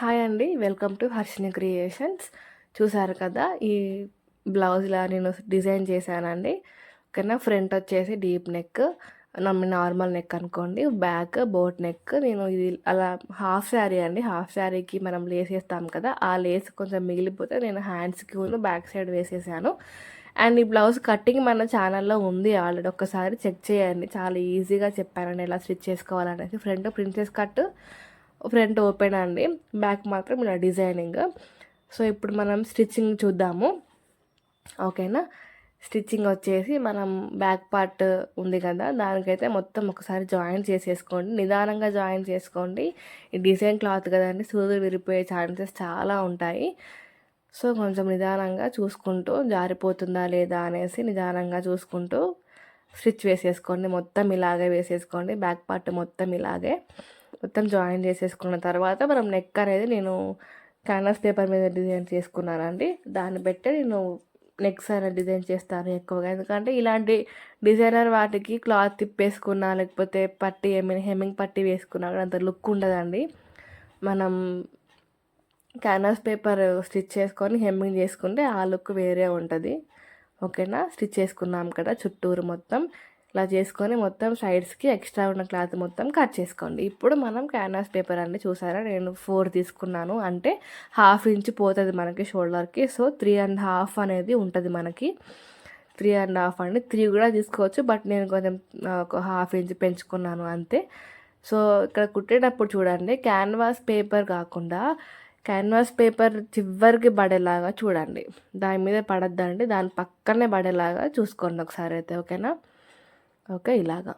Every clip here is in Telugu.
హాయ్ అండి. Welcome to Harshini creations. చూసారు కదా ఈ బ్లౌజ్లా నేను డిజైన్ చేశానండి. ఓకేనా? ఫ్రంట్ వచ్చేసి డీప్ నెక్ నార్మల్ నెక్ అనుకోండి. Back boat neck. నేను ఇది అలా హాఫ్ శారీ అండి. హాఫ్ శారీకి మనం లేస్ వేస్తాం కదా ఆ లేస్ కొంచెం మిగిలిపోతే నేను హ్యాండ్స్కి బ్యాక్ సైడ్ వేసేసాను. అండ్ ఈ బ్లౌజ్ కటింగ్ మన ఛానల్లో ఉంది ఆల్రెడీ. ఒక్కసారి చెక్ చేయండి. చాలా ఈజీగా చెప్పానండి ఎలా stitch చేసుకోవాలనేసి. Front princess cut front open అండి. బ్యాక్ మాత్రం ఇలా డిజైనింగ్. సో ఇప్పుడు మనం స్టిచ్చింగ్ చూద్దాము. ఓకేనా? స్టిచ్చింగ్ వచ్చేసి మనం బ్యాక్ పార్ట్ ఉంది కదా దానికైతే మొత్తం ఒకసారి జాయిన్ చేసేసుకోండి. నిదానంగా జాయిన్ చేసుకోండి. ఈ డిజైన్ క్లాత్ కదండి సూదులు విరిపోయే ఛాన్సెస్ చాలా ఉంటాయి. సో కొంచెం నిదానంగా చూసుకుంటూ జారిపోతుందా లేదా అనేసి నిదానంగా చూసుకుంటూ స్టిచ్ వేసేసుకోండి. మొత్తం ఇలాగే వేసేసుకోండి. బ్యాక్ పార్ట్ మొత్తం ఇలాగే. మొత్తం జాయిన్ చేసేసుకున్న తర్వాత మనం నెక్ అనేది నేను క్యాన్వాస్ పేపర్ మీద డిజైన్ చేసుకున్నానండి. దాన్ని బట్టి నేను నెక్స్ అనేది డిజైన్ చేస్తాను ఎక్కువగా. ఎందుకంటే ఇలాంటి డిజైనర్ వాటికి క్లాత్ తిప్పేసుకున్నా లేకపోతే పట్టి ఏమైనా హెమ్మింగ్ పట్టి వేసుకున్నా కూడా అంత లుక్ ఉండదండి. మనం క్యాన్వాస్ పేపర్ స్టిచ్ చేసుకొని హెమ్మింగ్ చేసుకుంటే ఆ లుక్ వేరే ఉంటుంది. ఓకేనా? స్టిచ్ చేసుకున్నాం కదా చుట్టూరు మొత్తం. ఇలా చేసుకొని మొత్తం సైడ్స్కి ఎక్స్ట్రా ఉన్న క్లాత్ మొత్తం కట్ చేసుకోండి. ఇప్పుడు మనం క్యాన్వాస్ పేపర్ అండి చూసారా? నేను ఫోర్ తీసుకున్నాను. అంటే హాఫ్ ఇంచ్ పోతుంది మనకి షోల్డర్కి సో త్రీ అండ్ హాఫ్ అనేది ఉంటుంది మనకి. త్రీ అండ్ హాఫ్ అండి. త్రీ కూడా తీసుకోవచ్చు. బట్ నేను కొంచెం ఒక హాఫ్ ఇంచ్ పెంచుకున్నాను అంతే. సో ఇక్కడ కుట్టేటప్పుడు చూడండి. క్యాన్వాస్ పేపర్ కాకుండా క్యాన్వాస్ పేపర్ చివరికి పడేలాగా చూడండి. దాని మీద పడద్దండి. దాని పక్కనే పడేలాగా చూసుకోండి ఒకసారి అయితే ఓకేనా? ఓకే ఇలాగా.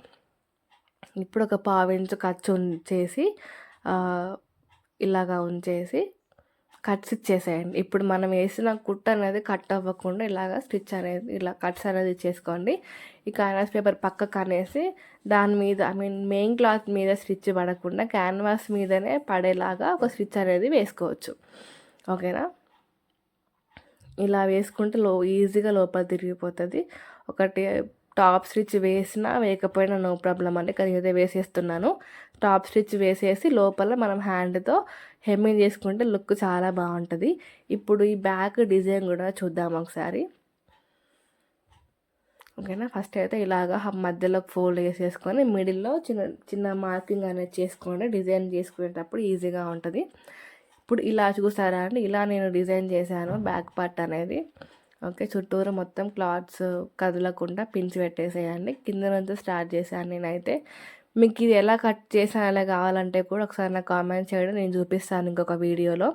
ఇప్పుడు ఒక పావించు ఖర్చు ఉంచేసి ఇలాగా ఉంచేసి కట్స్ ఇచ్చేసేయండి ఇప్పుడు మనం వేసిన కుట్ అనేది కట్ అవ్వకుండా ఇలాగ స్టిచ్ అనేది ఇలా కట్స్ అనేది ఇచ్చేసుకోండి ఈ క్యాన్వాస్ పేపర్ పక్కకు అనేసి దాని మీద ఐ మీన్ మెయిన్ క్లాత్ మీద స్టిచ్ పడకుండా క్యాన్వాస్ మీదనే పడేలాగా ఒక స్టిచ్ అనేది వేసుకోవచ్చు. ఓకేనా? ఇలా వేసుకుంటే లో ఈజీగా లోపల తిరిగిపోతుంది. ఒకటి టాప్ స్టిచ్ వేసినా వేయకపోయినా నో ప్రాబ్లం అండి. కానీ అయితే వేసేస్తున్నాను. టాప్ స్టిచ్ వేసేసి లోపల మనం హ్యాండ్తో హెమ్మింగ్ చేసుకుంటే లుక్ చాలా బాగుంటుంది. ఇప్పుడు ఈ బ్యాక్ డిజైన్ కూడా చూద్దాం ఒకసారి. ఓకేనా ఫస్ట్ అయితే ఇలాగా మధ్యలో ఫోల్డ్ చేసేసుకొని మిడిల్లో చిన్న చిన్న మార్కింగ్ అనేది చేసుకోండి. డిజైన్ చేసుకునేటప్పుడు ఈజీగా ఉంటుంది. ఇప్పుడు ఇలా చూసారా అండి? ఇలా నేను డిజైన్ చేశాను బ్యాక్ పార్ట్ అనేది. ఓకే చుట్టూరు మొత్తం క్లాత్స్ కదలకుండా పిన్స్ పెట్టేసేయండి. కింద నుంచి స్టార్ట్ చేశాను నేనైతే. మీకు ఇది ఎలా కట్ చేసాను అలా కావాలంటే కూడా ఒకసారి నాకు కామెంట్ చేయడం నేను చూపిస్తాను ఇంకొక వీడియోలో.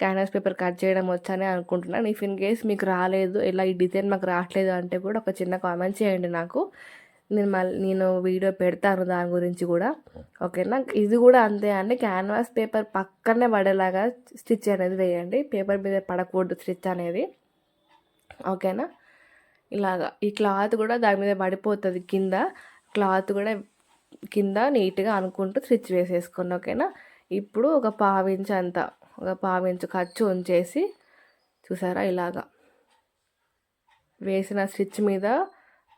క్యాన్వాస్ పేపర్ కట్ చేయడం వచ్చని అనుకుంటున్నాను. ఇఫ్ ఇన్ కేస్ మీకు రాలేదు ఇలా ఈ డిజైన్ మాకు రావట్లేదు అంటే కూడా ఒక చిన్న కామెంట్ చేయండి నాకు. నేను మళ్ళీ నేను వీడియో పెడతాను దాని గురించి కూడా. ఓకేనా ఇది కూడా అంతే అండి. క్యాన్వాస్ పేపర్ పక్కనే పడేలాగా స్టిచ్ అనేది వేయండి. పేపర్ మీద పడకూడదు స్టిచ్ అనేది. ఓకేనా? ఇలాగా. ఈ క్లాత్ కూడా దాని మీద పడిపోతుంది కింద. క్లాత్ కూడా కింద నీట్గా అనుకుంటూ స్టిచ్ వేసేసుకోండి ఓకేనా? ఇప్పుడు ఒక పావించ్ అంత ఒక పావించు ఖర్చు ఉంచేసి చూసారా ఇలాగా. వేసిన స్టిచ్ మీద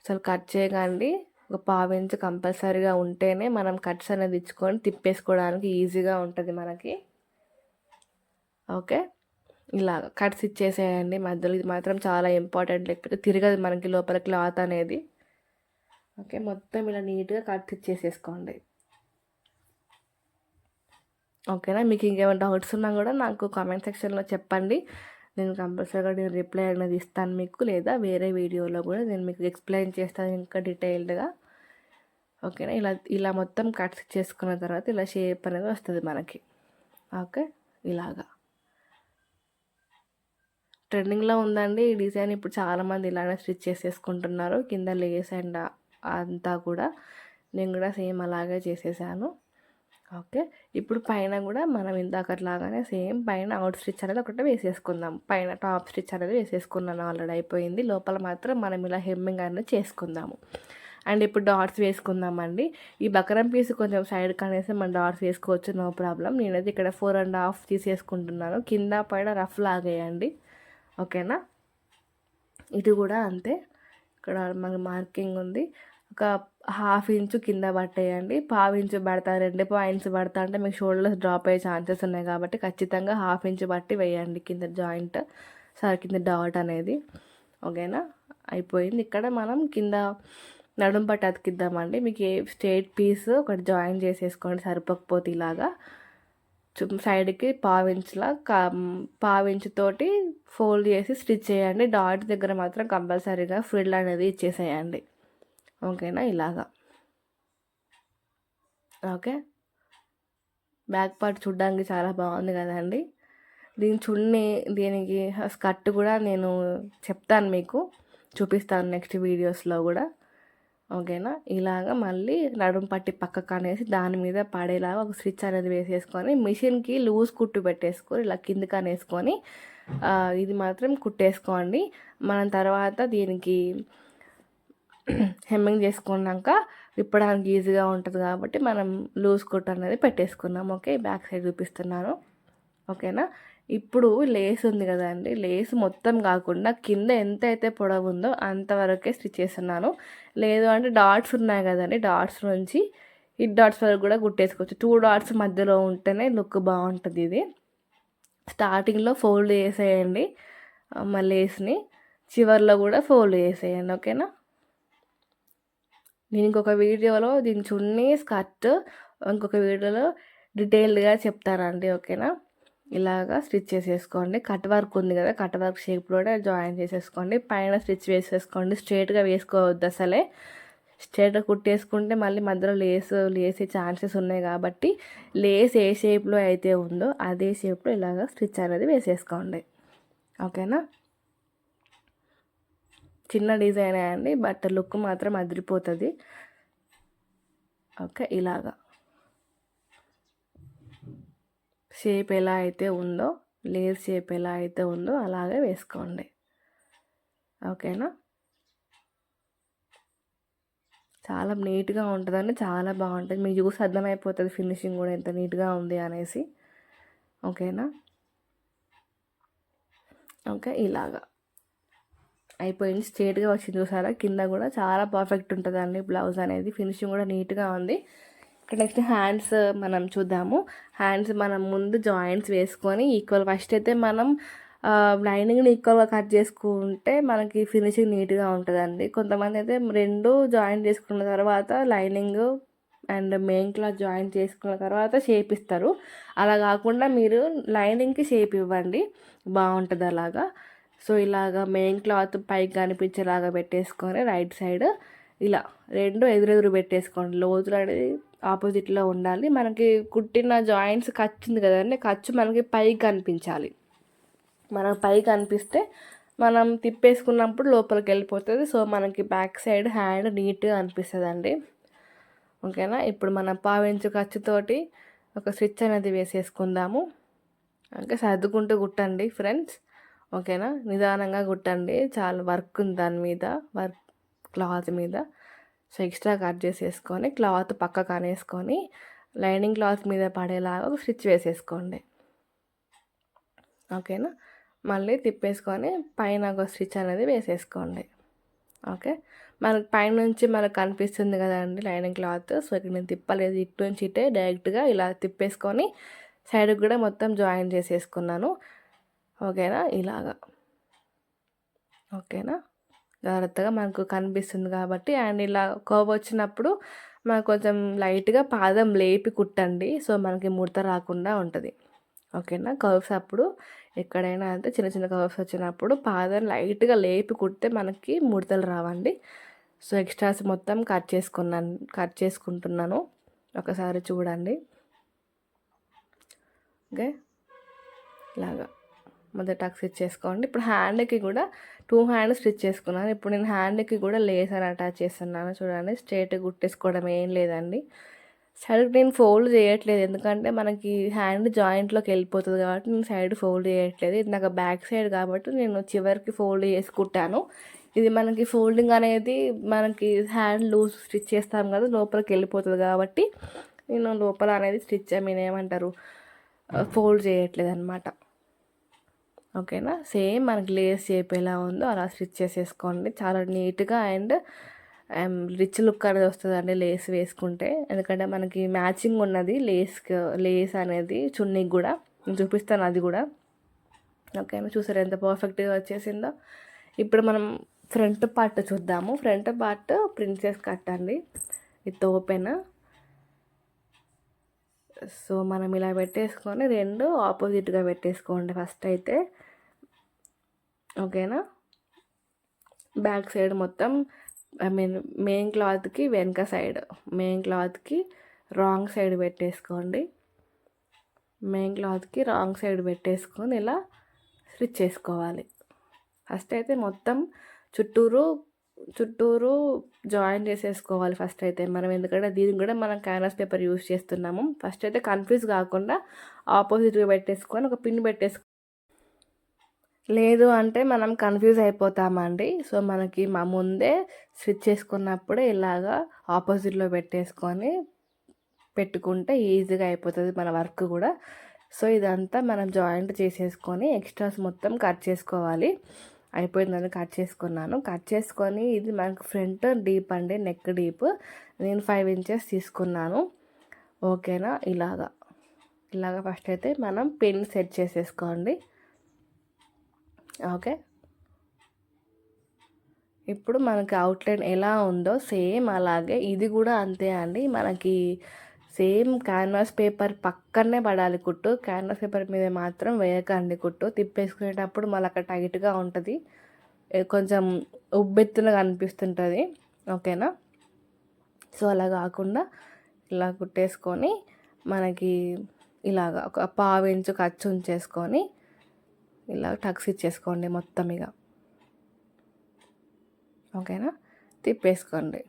అసలు కట్ చేయకండి. ఒక పావించు కంపల్సరీగా ఉంటేనే మనం కట్స్ అనేది ఇచ్చుకొని తిప్పేసుకోవడానికి ఈజీగా ఉంటుంది మనకి. ఓకే? ఇలా కట్స్ ఇచ్చేసేయండి. మధ్యలో ఇది మాత్రం చాలా ఇంపార్టెంట్. లేకపోతే తిరగదు మనకి లోపల క్లాత్ అనేది. ఓకే మొత్తం ఇలా నీట్గా కట్స్ ఇచ్చేసేసుకోండి. ఓకేనా? మీకు ఇంకేమైనా డౌట్స్ ఉన్నా కూడా నాకు కామెంట్ సెక్షన్లో చెప్పండి. నేను కంపల్సరీగా నేను రిప్లై అనేది ఇస్తాను మీకు. లేదా వేరే వీడియోలో కూడా నేను మీకు ఎక్స్ప్లెయిన్ చేస్తాను ఇంకా డీటెయిల్డ్గా. ఓకేనా? ఇలా ఇలా మొత్తం కట్స్ చేసుకున్న తర్వాత ఇలా షేప్ అనేది వస్తుంది మనకి. ఓకే? ఇలాగా. ట్రెండింగ్లో ఉందండి. ఈ డిజైన్ ఇప్పుడు చాలామంది ఇలానే స్టిచ్ చేసేసుకుంటున్నారు. కింద లేస్ అండ్ అంతా కూడా. నేను కూడా సేమ్ అలాగే చేసేసాను. ఓకే. ఇప్పుడు పైన కూడా మనం ఇందాకట్లాగానే సేమ్ పైన అవుట్ స్టిచ్ అనేది ఒకటి వేసేసుకుందాం. పైన టాప్ స్టిచ్ అనేది వేసేసుకున్నాను. ఆల్రెడీ అయిపోయింది. లోపల మాత్రం మనం ఇలా హెమ్మింగ్ అనేది చేసుకుందాము. అండ్ ఇప్పుడు డాట్స్ వేసుకుందామండి. ఈ బకరం పీస్ కొంచెం సైడ్ కనేసి మనం డాట్స్ వేసుకోవచ్చు. No problem. నేనైతే ఇక్కడ ఫోర్ అండ్ హాఫ్ తీసేసుకుంటున్నాను. కింద పైన రఫ్ లాగేయండి. ఓకేనా? ఇది కూడా అంతే. ఇక్కడ మనకి మార్కింగ్ ఉంది. ఒక హాఫ్ ఇంచు కింద పట్టేయండి. పావు ఇంచు పడతా రెండు పాయింట్స్ పడతా అంటే మీకు షోల్డర్స్ డ్రాప్ అయ్యే ఛాన్సెస్ ఉన్నాయి కాబట్టి ఖచ్చితంగా హాఫ్ ఇంచు బట్టి వేయండి కింద జాయింట్ సార్ కింద డాట్ అనేది. ఓకేనా? అయిపోయింది. ఇక్కడ మనం కింద నడుం పట్టి అతికిద్దామండి. మీకు ఏ స్ట్రేట్ పీస్ ఒకటి జాయిన్ చేసేసుకోండి సరిపోకపోతే ఇలాగా. సైడ్కి పావించులా కా పావించుతోటి ఫోల్డ్ చేసి స్టిచ్ చేయండి. డాట్ దగ్గర మాత్రం కంపల్సరీగా ఫ్రిల్ అనేది ఇచ్చేసేయండి. ఓకేనా? ఇలాగా. ఓకే? బ్యాక్ పార్ట్ చూడడానికి చాలా బాగుంది కదండి. దీని చున్నీ దీనికి స్కర్ట్ కూడా నేను చెప్తాను మీకు. చూపిస్తాను నెక్స్ట్ వీడియోస్లో కూడా. ఓకేనా? ఇలాగ మళ్ళీ నడుము పట్టి పక్కకు అనేసి దాని మీద పడేలాగా ఒక స్విచ్ అనేది వేసేసుకొని మిషన్కి లూజ్ కుట్టు పెట్టేసుకొని ఇలా కిందకి అనేసుకొని ఇది మాత్రం కుట్టేసుకోండి. మనం తర్వాత దీనికి హెమ్మింగ్ చేసుకున్నాక విప్పడానికి ఈజీగా ఉంటుంది కాబట్టి మనం లూజ్ కుట్ అనేది పెట్టేసుకున్నాం ఓకే? బ్యాక్ సైడ్ చూపిస్తున్నాను. ఓకేనా? ఇప్పుడు లేస్ ఉంది కదండి. లేస్ మొత్తం కాకుండా కింద ఎంత అయితే పొడవు ఉందో అంతవరకే స్టిచ్ చేస్తున్నాను. లేదు అంటే డాట్స్ ఉన్నాయి కదండి. డాట్స్ నుంచి ఈ డాట్స్ వరకు కూడా కుట్టేసుకోవచ్చు టూ డాట్స్ మధ్యలో ఉంటేనే లుక్ బాగుంటుంది ఇది. స్టార్టింగ్లో ఫోల్డ్ చేసేయండి. మా లేస్ని చివరిలో కూడా ఫోల్డ్ చేసేయండి. ఓకేనా? నేను ఇంకొక వీడియోలో దీని చున్నీ స్కర్ట్ ఇంకొక వీడియోలో డీటెయిల్డ్గా చెప్తానండి. ఓకేనా? ఇలాగా స్టిచ్ చేసేసుకోండి. కట్ వర్క్ ఉంది కదా కట్ వర్క్ షేప్లోనే జాయిన్ చేసేసుకోండి. పైన స్టిచ్ వేసేసుకోండి. స్ట్రేట్గా వేసుకోవద్దు అసలే. స్ట్రేట్గా కుట్టేసుకుంటే మళ్ళీ మధ్యలో లేస్ లేసే ఛాన్సెస్ ఉన్నాయి కాబట్టి లేస్ ఏ షేప్లో అయితే ఉందో అదే షేప్లో ఇలాగ స్టిచ్ అనేది వేసేసుకోండి. ఓకేనా? చిన్న డిజైన్ అండి బట్ లుక్ మాత్రం అదిరిపోతుంది. ఓకే ఇలాగా. షేప్ ఎలా అయితే ఉందో లేయర్ షేప్ ఎలా అయితే ఉందో అలాగే వేసుకోండి. ఓకేనా? చాలా నీట్గా ఉంటుందండి. చాలా బాగుంటుంది. మీకు చూసి అర్థమైపోతుంది ఫినిషింగ్ కూడా ఎంత నీట్గా ఉంది అనేసి. ఓకేనా? ఓకే ఇలాగా. అయిపోయింది. స్ట్రేట్గా వచ్చింది చూసారా? కింద కూడా చాలా పర్ఫెక్ట్ ఉంటుందండి బ్లౌజ్ అనేది. ఫినిషింగ్ కూడా నీట్గా ఉంది. నెక్స్ట్ హ్యాండ్స్ మనం చూద్దాము. హ్యాండ్స్ మనం ముందు జాయింట్స్ వేసుకొని ఈక్వల్ ఫస్ట్ అయితే మనం లైనింగ్ని ఈక్వల్గా కట్ చేసుకుంటే మనకి ఫినిషింగ్ నీట్గా ఉంటుందండి. కొంతమంది అయితే రెండు జాయింట్ చేసుకున్న తర్వాత lining and main cloth join చేసుకున్న తర్వాత షేప్ ఇస్తారు. అలా కాకుండా మీరు లైనింగ్కి షేప్ ఇవ్వండి. బాగుంటుంది అలాగా. సో ఇలాగ మెయిన్ క్లాత్ పైకి కనిపించేలాగా పెట్టేసుకొని రైట్ సైడ్ ఇలా రెండు ఎదురెదురు పెట్టేసుకోండి. లోతులు అనేది ఆపోజిట్లో ఉండాలి. మనకి కుట్టిన జాయింట్స్ ఖర్చుంది కదండి. ఖర్చు మనకి పైకి కనిపించాలి. మనకు పైకి కనిపిస్తే మనం తిప్పేసుకున్నప్పుడు లోపలికి వెళ్ళిపోతుంది. సో మనకి బ్యాక్ సైడ్ హ్యాండ్ నీట్గా అనిపిస్తుంది అండి ఓకేనా? ఇప్పుడు మనం పావించు ఖర్చుతోటి ఒక స్విచ్ అనేది వేసేసుకుందాము. ఓకే సర్దుకుంటూ కుట్టండి ఫ్రెండ్స్. ఓకేనా? నిదానంగా కుట్టండి. చాలా వర్క్ ఉంది దాని మీద. వర్క్ క్లాత్ మీద. సో ఎక్స్ట్రా కట్ చేసేసుకొని క్లాత్ పక్కకు అనేసుకొని లైనింగ్ క్లాత్ మీద పడేలాగా ఒక స్టిచ్ వేసేసుకోండి. ఓకేనా? మళ్ళీ తిప్పేసుకొని పైన ఒక స్టిచ్ అనేది వేసేసుకోండి. ఓకే? మనకు పైనుంచి మనకు కనిపిస్తుంది కదండి లైనింగ్ క్లాత్. సో ఇక్కడ నేను తిప్పలేదు. ఇటు నుంచి ఇటే డైరెక్ట్గా ఇలా తిప్పేసుకొని సైడ్కి కూడా మొత్తం జాయిన్ చేసేసుకున్నాను. ఓకేనా? ఇలాగా. ఓకేనా? జాగ్రత్తగా మనకు కనిపిస్తుంది కాబట్టి అండ్ ఇలా కోవ వచ్చినప్పుడు మనం కొంచెం లైట్గా పాదం లేపి కుట్టండి. సో మనకి ముడత రాకుండా ఉంటుంది. ఓకేనా? కర్వ్స్ అప్పుడు ఎక్కడైనా అంటే చిన్న చిన్న కర్వ్స్ వచ్చినప్పుడు పాదం లైట్గా లేపి కుడితే మనకి ముడతలు రావండి. సో ఎక్స్ట్రాస్ మొత్తం కట్ చేసుకున్నాను కట్ చేసుకుంటున్నాను. ఒకసారి చూడండి. ఓకే? ఇలాగా. మొదట టక్ స్టిచ్ చేసుకోండి. ఇప్పుడు హ్యాండ్కి కూడా టూ హ్యాండ్ స్టిచ్ చేసుకున్నాను. ఇప్పుడు నేను హ్యాండ్కి కూడా లేసర్ అటాచ్ చేస్తున్నాను. చూడండి స్ట్రేట్ కుట్టేసుకోవడం ఏం లేదండి. సైడ్ నేను ఫోల్డ్ చేయట్లేదు. ఎందుకంటే మనకి హ్యాండ్ జాయింట్లోకి వెళ్ళిపోతుంది కాబట్టి నేను సైడ్ ఫోల్డ్ చేయట్లేదు. ఇది నాకు బ్యాక్ సైడ్ కాబట్టి నేను చివరికి ఫోల్డ్ చేసుకుంటాను. ఇది మనకి ఫోల్డింగ్ అనేది మనకి హ్యాండ్ లూజ్ స్టిచ్ చేస్తాం కదా లోపలికి వెళ్ళిపోతుంది కాబట్టి నేను లోపల అనేది స్టిచ్ ఐ మీన్ ఏమంటారు ఫోల్డ్ చేయట్లేదు అనమాట ఓకేనా? సేమ్ మనకి లేస్ షేప్ ఎలా ఉందో అలా స్టిచ్ చేసేసుకోండి. చాలా నీట్గా అండ్ రిచ్ లుక్ అనేది వస్తుందండి లేస్ వేసుకుంటే. ఎందుకంటే మనకి మ్యాచింగ్ ఉన్నది లేస్ లేస్ అనేది చున్నీకి కూడా. నేను చూపిస్తాను అది కూడా. ఓకేనా? చూసారు ఎంత పర్ఫెక్ట్గా వచ్చేసిందో? ఇప్పుడు మనం ఫ్రంట్ పార్ట్ చూద్దాము. ఫ్రంట్ పార్ట్ ప్రిన్సెస్ కట్ అండి. With open. సో మనం ఇలా పెట్టేసుకొని రెండు ఆపోజిట్గా పెట్టేసుకోండి ఫస్ట్ అయితే. ఓకేనా? బ్యాక్ సైడ్ మొత్తం ఐ మీన్ మెయిన్ క్లాత్కి వెనక సైడ్ మెయిన్ క్లాత్కి రాంగ్ సైడ్ పెట్టేసుకోండి. మెయిన్ క్లాత్కి రాంగ్ సైడ్ పెట్టేసుకొని ఇలా స్టిచ్ చేసుకోవాలి. ఫస్ట్ అయితే మొత్తం చుట్టూరు చుట్టూరు జాయిన్ చేసేసుకోవాలి ఫస్ట్ అయితే. మనం ఎందుకంటే దీనికి కూడా మనం క్యాన్వాస్ పేపర్ యూజ్ చేస్తున్నాము. ఫస్ట్ అయితే కన్ఫ్యూజ్ కాకుండా ఆపోజిట్గా పెట్టేసుకొని ఒక పిన్ పెట్టేసుకో లేదు అంటే మనం కన్ఫ్యూజ్ అయిపోతామండి. సో మనకి మా ముందే స్విచ్ చేసుకున్నప్పుడే ఇలాగా ఆపోజిట్లో పెట్టేసుకొని పెట్టుకుంటే ఈజీగా అయిపోతుంది మన వర్క్ కూడా. సో ఇదంతా మనం జాయింట్ చేసేసుకొని ఎక్స్ట్రాస్ మొత్తం కట్ చేసుకోవాలి. అయిపోయిందని కట్ చేసుకున్నాను. కట్ చేసుకొని ఇది మనకు ఫ్రంట్ డీప్ అండి నెక్ డీప్. నేను ఫైవ్ ఇంచెస్ తీసుకున్నాను. ఓకేనా? ఇలాగా. ఇలాగా ఫస్ట్ అయితే మనం పిన్ సెట్ చేసేసుకోండి. ఓకే. ఇప్పుడు మనకి అవుట్లైన్ ఎలా ఉందో సేమ్ అలాగే ఇది కూడా అంతే అండి. మనకి సేమ్ క్యాన్వాస్ పేపర్ పక్కనే పడాలి కుట్టు. క్యాన్వాస్ పేపర్ మీద మాత్రం వేయకండి కుట్టు. తిప్పేసుకునేటప్పుడు మళ్ళీ అక్కడ టైట్గా ఉంటుంది. కొంచెం ఉబ్బెత్తున కనిపిస్తుంటుంది. ఓకేనా? సో అలా కాకుండా ఇలా కుట్టేసుకొని మనకి ఇలాగా ఒక పావు ఇంచు ఖర్చు ఉంచేసుకొని ఇలా టక్స్ ఇచ్చేసుకోండి మొత్తం ఇక. ఓకేనా? తిప్పేసుకోండి.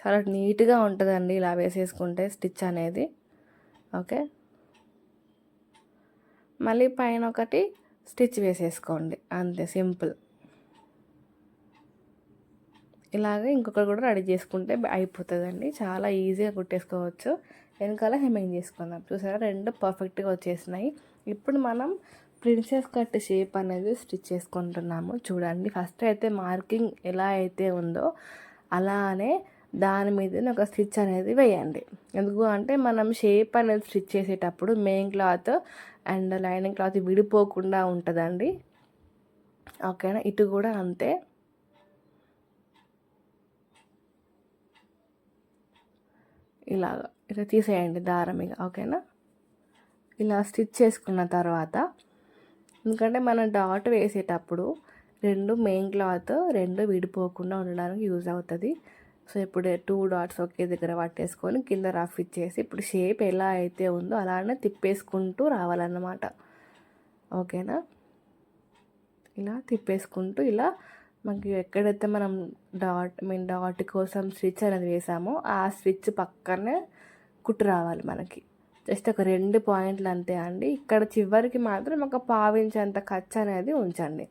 చాలా నీట్గా ఉంటుందండి ఇలా వేసేసుకుంటే స్టిచ్ అనేది. ఓకే? మళ్ళీ పైన ఒకటి స్టిచ్ వేసేసుకోండి. అంతే సింపుల్. ఇలాగే ఇంకొకటి కూడా రెడీ చేసుకుంటే అయిపోతుందండి. చాలా ఈజీగా కుట్టేసుకోవచ్చు. వెనకాల హెమ్మింగ్ చేసుకుందాం. చూసారా? రెండు పర్ఫెక్ట్గా వచ్చేసినాయి. ఇప్పుడు మనం ప్రిన్సెస్ కట్ షేప్ అనేది స్టిచ్ చేసుకుంటున్నాము. చూడండి ఫస్ట్ అయితే మార్కింగ్ ఎలా అయితే ఉందో అలానే దాని మీద ఒక స్టిచ్ అనేది వేయండి. ఎందుకు అంటే మనం షేప్ అనేది స్టిచ్ చేసేటప్పుడు main cloth and lining cloth విడిపోకుండా ఉంటుందండి. ఓకేనా? ఇటు కూడా అంతే. ఇలాగా. ఇలా తీసేయండి దారం ఇక. ఓకేనా? ఇలా స్టిచ్ చేసుకున్న తర్వాత ఎందుకంటే మనం డాట్ వేసేటప్పుడు రెండు మెయిన్ క్లాత్ రెండు విడిపోకుండా ఉండడానికి యూజ్ అవుతుంది. సో ఇప్పుడు టూ డాట్స్ ఒకే దగ్గర పట్టేసుకొని కింద రఫ్ ఇచ్చేసి ఇప్పుడు షేప్ ఎలా అయితే ఉందో అలానే తిప్పేసుకుంటూ రావాలన్నమాట. ఓకేనా? ఇలా తిప్పేసుకుంటూ ఇలా మనకి ఎక్కడైతే మనం డాట్ మీన్ డాట్ కోసం స్విచ్ అనేది వేసామో ఆ స్విచ్ పక్కనే కుట్టు రావాలి మనకి. జస్ట్ ఒక రెండు పాయింట్లు అంతే అండి. ఇక్కడ చివరికి మాత్రం ఒక పావించేంత ఖర్చు అనేది ఉంచండి.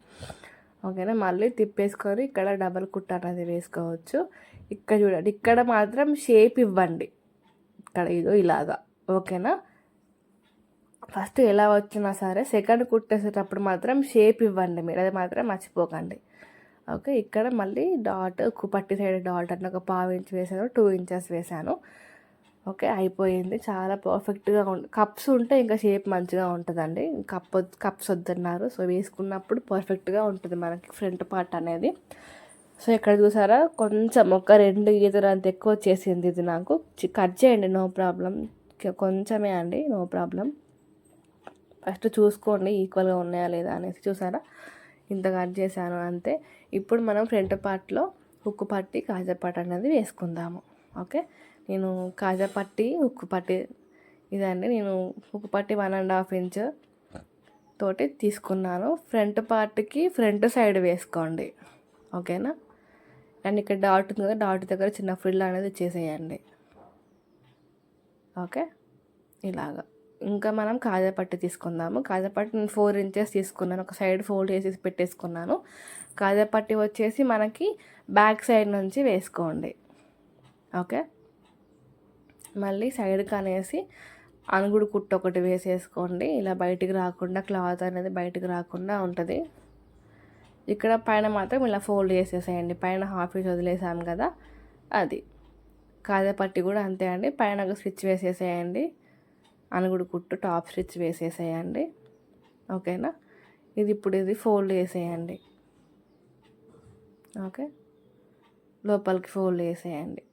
ఓకేనా? మళ్ళీ తిప్పేసుకొని ఇక్కడ డబల్ కుట్ట అనేది వేసుకోవచ్చు. ఇక్కడ చూడండి ఇక్కడ మాత్రం షేప్ ఇవ్వండి. ఇక్కడ ఇదో ఇలాగా. ఓకేనా? ఫస్ట్ ఎలా వచ్చినా సరే సెకండ్ కుట్టేసేటప్పుడు మాత్రం షేప్ ఇవ్వండి మీరు. అది మాత్రం మర్చిపోకండి. ఓకే? ఇక్కడ మళ్ళీ డాట్ పట్టి సైడ్ డాట్ అని ఒక పావు ఇంచ్ వేసాను టూ ఇంచెస్ వేసాను ఓకే అయిపోయింది. చాలా పర్ఫెక్ట్గా ఉంది కప్స్ ఉంటే ఇంకా షేప్ మంచిగా ఉంటుందండి. కప్ కప్స్ వద్దన్నారు. సో వేసుకున్నప్పుడు పర్ఫెక్ట్గా ఉంటుంది మనకి ఫ్రంట్ పార్ట్ అనేది. సో ఇక్కడ చూసారా? కొంచెం ఒక రెండు గీతలు అంత ఎక్కువ వచ్చేసింది ఇది నాకు. కట్ చేయండి నో ప్రాబ్లం. కొంచెమే అండి నో ప్రాబ్లం. ఫస్ట్ చూసుకోండి ఈక్వల్గా ఉన్నాయా లేదా అనేసి చూసారా? ఇంత కట్ చేశాను అంతే. ఇప్పుడు మనం ఫ్రంట్ పార్ట్లో ఉక్కు పట్టి కాజా పాట్ అనేది వేసుకుందాము. ఓకే? నేను కాజా పట్టి ఉక్కు పట్టి ఇదండి. నేను ఉక్కు పట్టి వన్ అండ్ హాఫ్ ఇంచ్ తోటి తీసుకున్నాను. ఫ్రంట్ పార్ట్కి ఫ్రంట్ సైడ్ వేసుకోండి. ఓకేనా అండ్ ఇక్కడ డాట్ ఉంది కదా డాట్ దగ్గర చిన్న ఫ్రిల్ అనేది చేసేయండి. ఓకే ఇలాగా. ఇంకా మనం కాజా పట్టి తీసుకుందాము. కాజా పట్టి నేను ఫోర్ ఇంచెస్ తీసుకున్నాను. ఒక సైడ్ ఫోల్డ్ చేసి పెట్టేసుకున్నాను. కాజా పట్టి వచ్చేసి మనకి బ్యాక్ సైడ్ నుంచి వేసుకోండి. ఓకే మళ్ళీ సైడ్కి అనేసి అనుగుడు కుట్టు ఒకటి వేసేసుకోండి. ఇలా బయటికి రాకుండా క్లాత్ అనేది బయటికి రాకుండా ఉంటుంది. ఇక్కడ పైన మాత్రం ఇలా ఫోల్డ్ చేసేసేయండి. పైన హాఫ్ ఇంచ్ కదా అది. కాదే పట్టి కూడా అంతే అండి. పైన ఒక స్టిచ్ వేసేసేయండి. అనుగుడు కుట్టు టాప్ స్టిచ్ వేసేసేయండి. ఓకేనా? ఇది ఇప్పుడు ఇది ఫోల్డ్ చేసేయండి. ఓకే? లోపలికి ఫోల్డ్ చేసేయండి.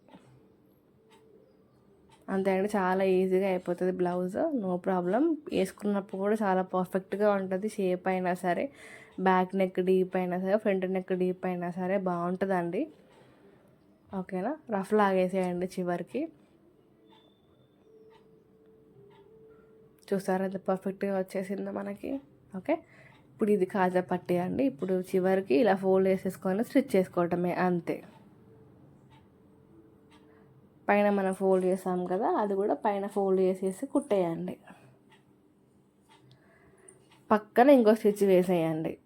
అంతే చాలా ఈజీగా అయిపోతుంది బ్లౌజ్. No problem. వేసుకున్నప్పుడు కూడా చాలా పర్ఫెక్ట్గా ఉంటుంది. షేప్ అయినా సరే బ్యాక్ నెక్ డీప్ అయినా సరే ఫ్రంట్ నెక్ డీప్ అయినా సరే బాగుంటుందండి. ఓకేనా? రఫ్ లాగేసేయండి చివరికి. చూసారా? అది పర్ఫెక్ట్గా వచ్చేసింది మనకి. ఓకే? ఇప్పుడు ఇది కాజా పట్టి అండి. ఇప్పుడు చివరికి ఇలా ఫోల్డ్ వేసేసుకొని స్టిచ్ చేసుకోవటమే అంతే. పైన మనం ఫోల్డ్ చేసాం కదా అది కూడా పైన ఫోల్డ్ చేసేసి కుట్టేయండి. పక్కన ఇంకో స్టిచ్ వేసేయండి.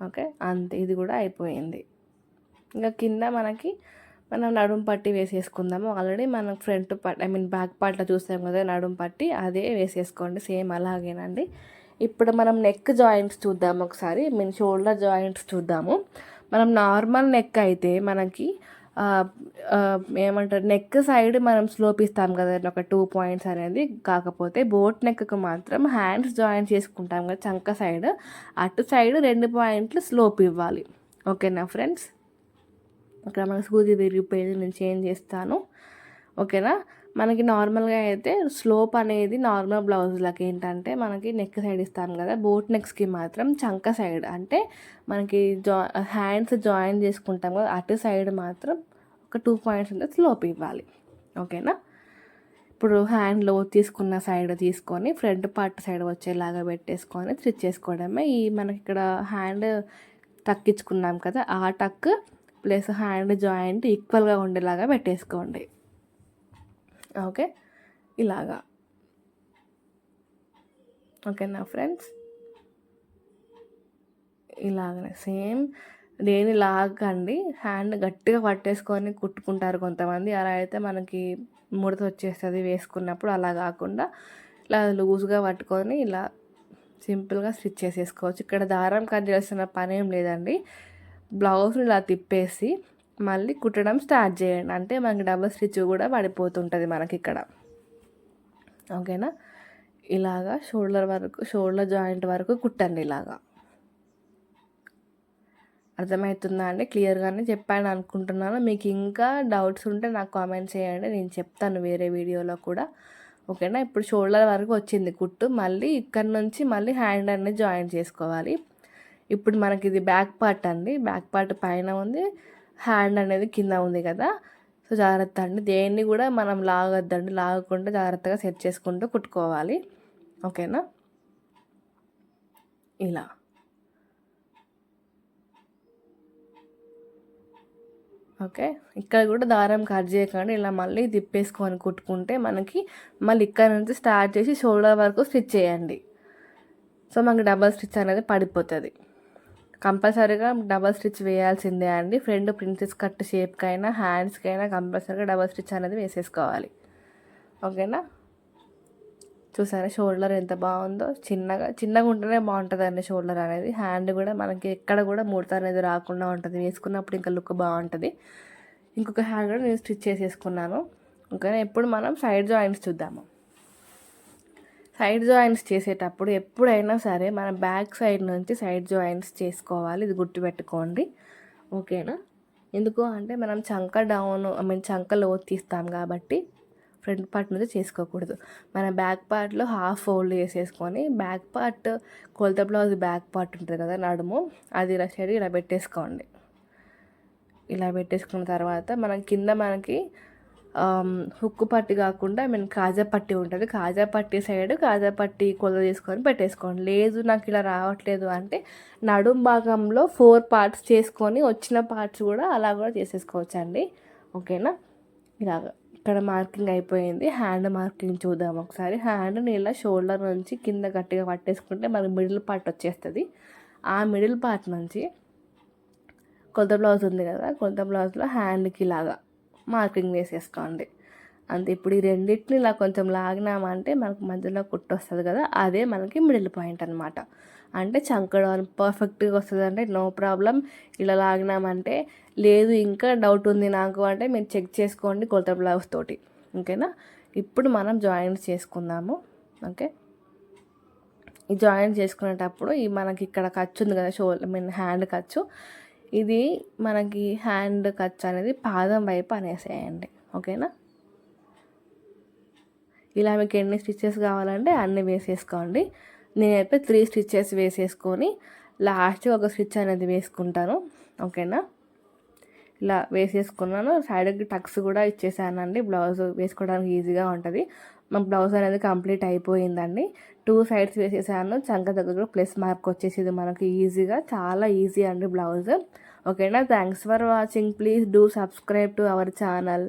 ఓకే? అంతే ఇది కూడా అయిపోయింది. ఇంకా కింద మనకి మనం నడుం పట్టి వేసేసుకుందాము. ఆల్రెడీ మనం ఫ్రంట్ పట్ ఐ మీన్ బ్యాక్ పార్ట్లో చూసాం కదా నడుం పట్టి అదే వేసేసుకోండి సేమ్ అలాగేనండి. ఇప్పుడు మనం నెక్ జాయింట్స్ చూద్దాము ఒకసారి మీన్ షోల్డర్ జాయింట్స్ చూద్దాము. మనం నార్మల్ నెక్ అయితే మనకి ఏమంటారు నెక్ సైడ్ మనం స్లోప్ ఇస్తాం కదా ఒక టూ పాయింట్స్ అనేది. కాకపోతే బోట్ నెక్కు మాత్రం హ్యాండ్స్ జాయిన్ చేసుకుంటాం కదా చంక సైడ్ అటు సైడ్ రెండు పాయింట్లు స్లోప్ ఇవ్వాలి. ఓకేనా ఫ్రెండ్స్ అక్కడ మనకు సూది విరిగిపోయేది నేను చేంజ్ చేస్తాను. ఓకేనా మనకి నార్మల్గా అయితే స్లోప్ అనేది నార్మల్ బ్లౌజ్లకి ఏంటంటే మనకి నెక్ సైడ్ ఇస్తాం కదా బోట్ నెక్స్కి మాత్రం చంక సైడ్. అంటే మనకి జా హ్యాండ్స్ జాయిన్ చేసుకుంటాం కదా అటు సైడ్ మాత్రం ఒక టూ పాయింట్స్ ఉంటే స్లోప్ ఇవ్వాలి. ఓకేనా? ఇప్పుడు హ్యాండ్లో తీసుకున్న సైడ్ తీసుకొని ఫ్రంట్ పార్ట్ సైడ్ వచ్చేలాగా పెట్టేసుకొని స్టిచ్ చేసుకోవడమే ఈ మనకి ఇక్కడ హ్యాండ్ తక్కించుకున్నాం కదా ఆ టక్ ప్లస్ హ్యాండ్ జాయింట్ ఈక్వల్గా ఉండేలాగా పెట్టేసుకోండి. ఓకే? ఇలాగా. ఓకేనా ఫ్రెండ్స్? ఇలాగనే సేమ్. దేని లాగండి హ్యాండ్ గట్టిగా పట్టేసుకొని కుట్టుకుంటారు కొంతమంది. అలా అయితే మనకి ముడత వచ్చేస్తుంది వేసుకున్నప్పుడు. అలా కాకుండా ఇలా లూజ్గా పట్టుకొని ఇలా సింపుల్గా స్టిచ్ చేసేసుకోవచ్చు. ఇక్కడ దారం కట్ చేస్తున్న పని ఏం లేదండి. బ్లౌజ్ని ఇలా తిప్పేసి మళ్ళీ కుట్టడం స్టార్ట్ చేయండి. అంటే మనకి డబుల్ స్టిచ్ కూడా పడిపోతుంటుంది మనకి ఇక్కడ ఓకేనా? ఇలాగా షోల్డర్ వరకు షోల్డర్ జాయింట్ వరకు కుట్టండి ఇలాగా. అర్థమవుతుందా అండి? క్లియర్గానే చెప్పాను అనుకుంటున్నాను. మీకు ఇంకా డౌట్స్ ఉంటే నాకు కామెంట్ చేయండి. నేను చెప్తాను వేరే వీడియోలో కూడా. ఓకేనా? ఇప్పుడు షోల్డర్ వరకు వచ్చింది కుట్టు. మళ్ళీ ఇక్కడ నుంచి మళ్ళీ హ్యాండ్ అనేది జాయిన్ చేసుకోవాలి. ఇప్పుడు మనకి ఇది బ్యాక్ పార్ట్ అండి. బ్యాక్ పార్ట్ పైన ఉంది. హ్యాండ్ అనేది కింద ఉంది కదా. సో జాగ్రత్త అండి దేన్ని కూడా మనం లాగొద్దండి. లాగకుండా జాగ్రత్తగా సెట్ చేసుకుంటూ కుట్టుకోవాలి. ఓకేనా? ఇలా. ఓకే. ఇక్కడ కూడా దారం కట్ చేయకండి. ఇలా మళ్ళీ తిప్పేసుకొని కుట్టుకుంటే మనకి మళ్ళీ ఇక్కడ నుంచి స్టార్ట్ చేసి షోల్డర్ వరకు స్టిచ్ చేయండి. సో మనకి డబల్ స్టిచ్ అనేది పడిపోతుంది. కంపల్సరీగా డబల్ స్టిచ్ వేయాల్సిందే అండి. ఫ్రంట్ ప్రిన్సెస్ కట్ షేప్కైనా హ్యాండ్స్కైనా కంపల్సరీగా డబల్ స్టిచ్ అనేది వేసేసుకోవాలి. ఓకేనా? చూసారా షోల్డర్ ఎంత బాగుందో? చిన్నగా చిన్నగా ఉంటేనే బాగుంటుంది షోల్డర్ అనేది. హ్యాండ్ కూడా మనకి ఎక్కడ కూడా ముడత అనేది రాకుండా ఉంటుంది. వేసుకున్నప్పుడు ఇంకా లుక్ బాగుంటుంది. ఇంకొక హ్యాండ్ కూడా నేను స్టిచ్ చేసేసుకున్నాను. ఓకేనా? ఎప్పుడు మనం సైడ్ జాయింట్స్ చూద్దాము. సైడ్ జాయింట్స్ చేసేటప్పుడు ఎప్పుడైనా సరే మన బ్యాక్ సైడ్ నుంచి సైడ్ జాయింట్స్ చేసుకోవాలి. ఇది గుర్తుపెట్టుకోండి. ఓకేనా? ఎందుకు అంటే మనం చంక డౌన్ ఐ మీన్ చంక లో తీస్తాం కాబట్టి ఫ్రంట్ పార్ట్ నుంచి చేసుకోకూడదు. మన బ్యాక్ పార్ట్లో హాఫ్ ఫోల్డ్ చేసేసుకొని బ్యాక్ పార్ట్ కొలత బ్లౌజ్ బ్యాక్ పార్ట్ ఉంటుంది కదా నడుము అది ఇలా సైడ్ ఇలా పెట్టేసుకోండి. ఇలా పెట్టేసుకున్న తర్వాత మనం కింద మనకి హుక్కు పట్టి కాకుండా ఐ మీన్ కాజా పట్టి ఉంటుంది. కాజా పట్టి సైడ్ కాజా పట్టి కొల తీసుకొని పెట్టేసుకోండి. లేదు నాకు ఇలా రావట్లేదు అంటే నడుం భాగంలో ఫోర్ పార్ట్స్ చేసుకొని వచ్చిన పార్ట్స్ కూడా అలా కూడా చేసేసుకోవచ్చు అండి ఓకేనా? ఇలాగ. ఇక్కడ మార్కింగ్ అయిపోయింది. హ్యాండ్ మార్కింగ్ చూద్దాం ఒకసారి. హ్యాండ్ని ఇలా షోల్డర్ నుంచి కింద గట్టిగా పట్టేసుకుంటే మనకి మిడిల్ పార్ట్ వచ్చేస్తుంది. ఆ మిడిల్ పార్ట్ నుంచి కొత్త బ్లౌజ్ ఉంది కదా కొత్త బ్లౌజ్లో హ్యాండ్కి ఇలాగా మార్కింగ్ వేసేసుకోండి. అంతే ఇప్పుడు ఈ రెండింటిని ఇలా కొంచెం లాగినామంటే మనకు మధ్యలో కుట్టు వస్తుంది కదా అదే మనకి మిడిల్ పాయింట్ అనమాట అంటే చంకడం పర్ఫెక్ట్గా వస్తుంది అంటే నో ప్రాబ్లం. ఇలా లాగినామంటే లేదు ఇంకా డౌట్ ఉంది నాకు అంటే మీరు చెక్ చేసుకోండి కొలత బ్లౌజ్ తోటి. ఓకేనా? ఇప్పుడు మనం జాయింట్ చేసుకుందాము. ఓకే? ఈ జాయిన్ చేసుకునేటప్పుడు ఈ మనకి ఇక్కడ ఖర్చు ఉంది కదా షోల్డర్ మీన్ హ్యాండ్ ఖర్చు. ఇది మనకి హ్యాండ్ ఖర్చు అనేది పాదం వైపు అనేసేయండి. ఓకేనా? ఇలా మీకు ఎన్ని స్టిచ్చెస్ కావాలంటే అన్ని వేసేసుకోండి. నేనైతే త్రీ స్టిచ్చెస్ వేసేసుకొని లాస్ట్ ఒక స్టిచ్ అనేది వేసుకుంటాను. ఓకేనా? ఇలా వేసేసుకున్నాను. సైడ్కి టక్స్ కూడా ఇచ్చేసానండి. బ్లౌజ్ వేసుకోవడానికి ఈజీగా ఉంటుంది. మా బ్లౌజ్ అనేది కంప్లీట్ అయిపోయిందండి. టూ సైడ్స్ వేసేసాను. చంక దగ్గర ప్లస్ మార్క్ వచ్చేసింది మనకి ఈజీగా. చాలా ఈజీ అండి బ్లౌజ్. ఓకేనా? Thanks for watching. Please do subscribe to our channel.